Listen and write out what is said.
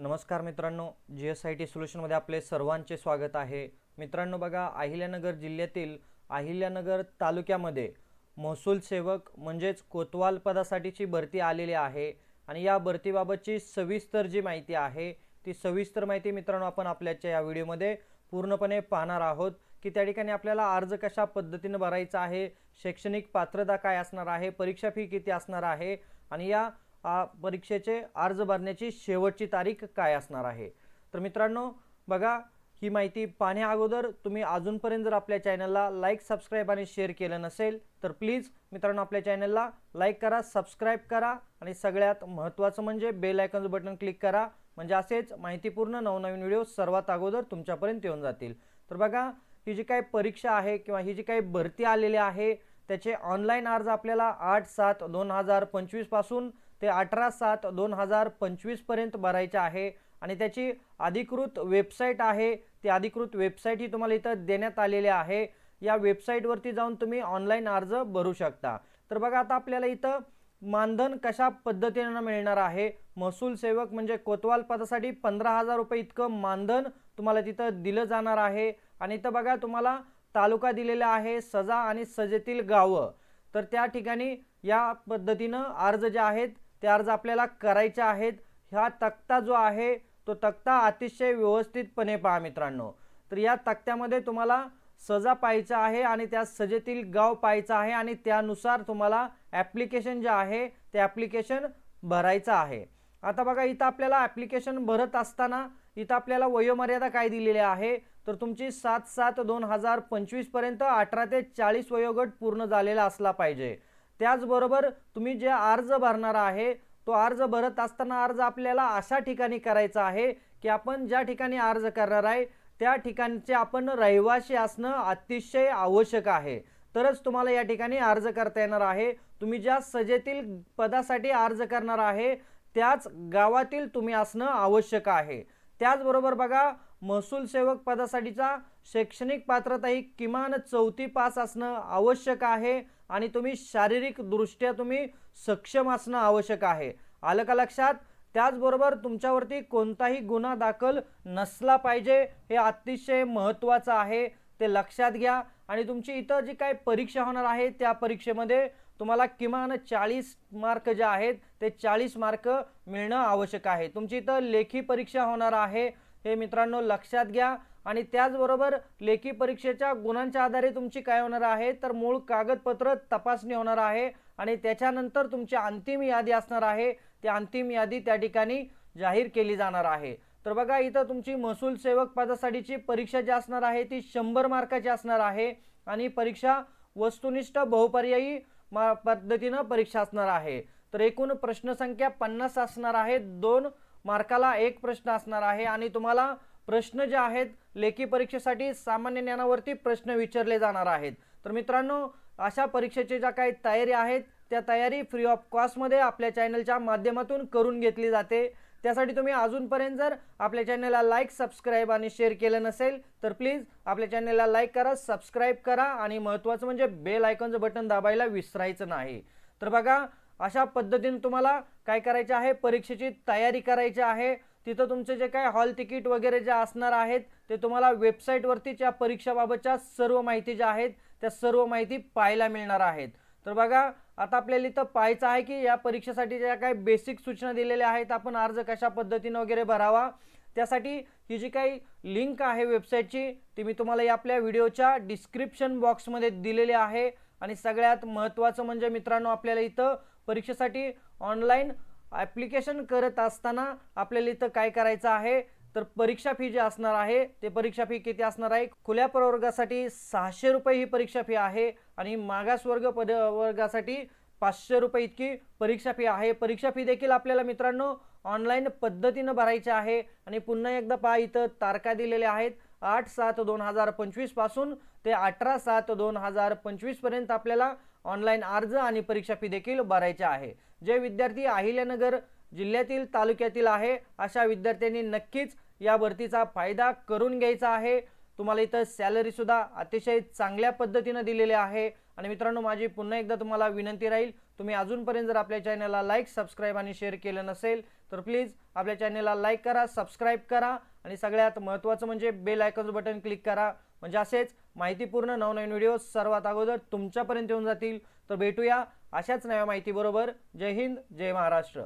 नमस्कार मित्रांनो G S I T सोल्युशनमध्ये आपले सर्वांचे स्वागत आहे. मित्रांनो बघा अहिल्यानगर जिल्ह्यातील अहिल्यानगर तालुक्यामध्ये महसूल सेवक म्हणजेच कोतवाल पदासाठीची भरती आलेली आहे आणि या भरतीबाबतची सविस्तर जी माहिती आहे ती सविस्तर माहिती मित्रांनो आपण आपल्याच्या या व्हिडिओमध्ये पूर्णपणे पाहणार आहोत की त्या ठिकाणी आपल्याला अर्ज कशा पद्धतीनं भरायचा आहे शैक्षणिक पात्रता काय असणार आहे परीक्षा फी किती असणार आहे आणि या परीक्षेचे अर्ज भरण्याची शेवटची तारीख काय असणार आहे? तर मित्रांनो बघा ही माहिती पाहण्या अगोदर तुम्ही अजूनपर्यंत जर आपल्या चॅनलला लाईक सबस्क्राईब आणि शेअर केलं नसेल तर प्लीज मित्रांनो आपल्या चॅनलला लाईक करा सबस्क्राईब करा आणि सगळ्यात महत्त्वाचं म्हणजे बेल आयकनचं बटन क्लिक करा. म्हणजे असेच माहितीपूर्ण नवनवीन व्हिडिओ सर्वात अगोदर तुमच्यापर्यंत येऊन जातील. तर बघा ही जी काही परीक्षा आहे किंवा ही जी काही भरती आलेली आहे त्याचे ऑनलाईन अर्ज आपल्याला आठ सात दोन हजार पंचवीसपासून ते अठरा सात दोन हजार पंचवीसपर्यंत भरायचे आहे. आणि त्याची अधिकृत वेबसाईट आहे. ती अधिकृत वेबसाईट ही तुम्हाला इथं देण्यात आलेली आहे. या वेबसाईटवरती जाऊन तुम्ही ऑनलाईन अर्ज भरू शकता. तर बघा आता आपल्याला इथं मानधन कशा पद्धतीनं मिळणार आहे? महसूल सेवक म्हणजे कोतवाल पदासाठी पंधरा हजार रुपये इतकं मानधन तुम्हाला तिथं दिलं जाणार आहे. आणि इथं बघा तुम्हाला तालुका दिलेला आहे सजा आणि सजेतील गावं. तर त्या ठिकाणी या पद्धतीनं अर्ज जे आहेत ते अर्ज आपल्याला करायचे आहेत. ह्या तक्ता जो आहे तो तक्ता अतिशय व्यवस्थितपणे पहा मित्रांनो. तर या तक्त्यामध्ये तुम्हाला सजा पाहायचं आहे आणि त्या सजेतील गाव पाहायचं आहे आणि त्यानुसार तुम्हाला ॲप्लिकेशन जे आहे ते ॲप्लिकेशन भरायचं आहे. आता बघा इथं आपल्याला ॲप्लिकेशन भरत असताना इथं आपल्याला वयोमर्यादा काय दिलेली आहे? तर तुमची सात सात दोन हजार पंचवीसपर्यंत अठरा ते चाळीस वयोगट पूर्ण झालेला असला पाहिजे. त्याचबरोबर तुम्ही जे अर्ज भरणार आहे तो अर्ज भरत असताना अर्ज आपल्याला अशा ठिकाणी करायचा आहे की आपण ज्या ठिकाणी अर्ज करणार आहे त्या ठिकाणचे आपण रहिवासी असणं अतिशय आवश्यक आहे. तरच तुम्हाला या ठिकाणी अर्ज करता येणार आहे. तुम्ही ज्या सजेतील पदासाठी अर्ज करणार आहे त्याच गावातील तुम्ही असणं आवश्यक आहे. त्याचबरोबर बघा महसूल सेवक पदासाठीचा शैक्षणिक पात्रता ही किमान चौथी पास असणं आवश्यक आहे. आणि तुम्ही शारीरिकदृष्ट्या तुम्ही सक्षम असणं आवश्यक आहे. आलं का लक्षात? त्याचबरोबर तुमच्यावरती कोणताही गुन्हा दाखल नसला पाहिजे हे अतिशय महत्त्वाचं आहे. ते लक्षात घ्या. आणि तुमची इथं जी काही परीक्षा होणार आहे त्या परीक्षेमध्ये तुम्हाला किमान चाळीस मार्क जे आहेत ते चाळीस मार्क मिळणं आवश्यक आहे. तुमची इथं लेखी परीक्षा होणार आहे. हे मित्रांनो लक्षात घ्या. आणि त्याचबरोबर लेखी परीक्षेच्या गुणांच्या आधारे तुमची काय होणार आहे? तर मूळ कागदपत्र तपासणी होणार आहे. आणि त्याच्यानंतर तुमची अंतिम यादी असणार आहे. ती अंतिम यादी त्या ठिकाणी जाहीर केली जाणार आहे. तर बघा इथं तुमची महसूल सेवक पदासाठीची परीक्षा जी असणार आहे ती शंभर मार्काची असणार आहे. आणि परीक्षा वस्तुनिष्ठ बहुपर्यायी मा पद्धतीनं परीक्षा असणार आहे. तर एकूण प्रश्नसंख्या पन्नास असणार आहे. दोन मार्काला एक प्रश्न असणार आहे आणि तुम्हाला प्रश्न जे आहेत लेखी परीक्षेसाठी सामान्य ज्ञानावरती प्रश्न विचारले जाणार आहेत. तर मित्रांनो अशा परीक्षेची ज्या काही तयारी आहेत त्या तयारी फ्री ऑफ कॉस्टमध्ये आपल्या चॅनलच्या माध्यमातून करून घेतली जाते. त्यासाठी तुम्ही अजूनपर्यंत जर आपल्या चॅनलला लाईक सबस्क्राईब आणि शेअर केलं नसेल तर प्लीज आपल्या चॅनलला लाईक करा सबस्क्राईब करा आणि महत्त्वाचं म्हणजे बेल आयकॉनचं बटन दाबायला विसरायचं नाही. तर बघा अशा पद्धतीने तुम्हाला काय करायचे आहे? परीक्षेची तयारी करायची आहे. तिथं तुमचे जे काय हॉल तिकीट वगैरे जे असणार आहेत ते तुम्हाला वेबसाईटवरतीच या परीक्षाबाबतच्या सर्व माहिती ज्या आहेत त्या सर्व माहिती पाहायला मिळणार आहेत. तर बघा आता आपल्याला इथं पाहायचं आहे की या परीक्षेसाठी ज्या काही बेसिक सूचना दिलेल्या आहेत आपण अर्ज कशा पद्धतीनं वगैरे भरावा? त्यासाठी ही जी काही लिंक आहे वेबसाईटची ती मी तुम्हाला या आपल्या व्हिडिओच्या डिस्क्रिप्शन बॉक्समध्ये दिलेली आहे. आणि सगळ्यात महत्त्वाचं म्हणजे मित्रांनो आपल्याला इथं परीक्षेसाठी ऑनलाईन ॲप्लिकेशन करत असताना आपल्याला इथं काय करायचं आहे? तर परीक्षा फी जी असणार आहे ते परीक्षा फी किती असणार आहे? खुल्या प्रवर्गासाठी सहाशे रुपये ही परीक्षा फी आहे आणि मागासवर्ग पद वर्गासाठी पाचशे रुपये इतकी परीक्षा फी आहे. परीक्षा फी देखील आपल्याला मित्रांनो ऑनलाईन पद्धतीनं भरायची आहे आणि पुन्हा एकदा पहा इथं तारखा दिलेल्या आहेत. आठ सात दोन हजार पंचवीसपासून ते अठरा सात दोन हजार पंचवीसपर्यंत आपल्याला ऑनलाईन अर्ज आणि परीक्षा फी देखील भरायची आहे. जे विद्यार्थी अहिल्यानगर जिल्ह्यातील तालुक्यातील आहे अशा विद्यार्थ्यांनी नक्कीच या भरतीचा फायदा करून घ्यायचा आहे. तुम्हाला इथं सॅलरीसुद्धा अतिशय चांगल्या पद्धतीनं दिलेली आहे. आणि मित्रांनो माझी पुन्हा एकदा तुम्हाला विनंती राहील तुम्ही अजूनपर्यंत जर आपल्या चॅनलला लाईक सबस्क्राईब आणि शेअर केलं नसेल तर प्लीज आपल्या चॅनेलला लाईक करा सबस्क्राईब करा आणि सगळ्यात महत्त्वाचं म्हणजे बेल आयकॉन बटन क्लिक करा. म्हणजे असेच माहितीपूर्ण नवनवीन व्हिडिओ सर्वात अगोदर तुमच्यापर्यंत येऊन जातील. तर भेटूया अशाच नव्या माहितीबरोबर. जय हिंद जय महाराष्ट्र.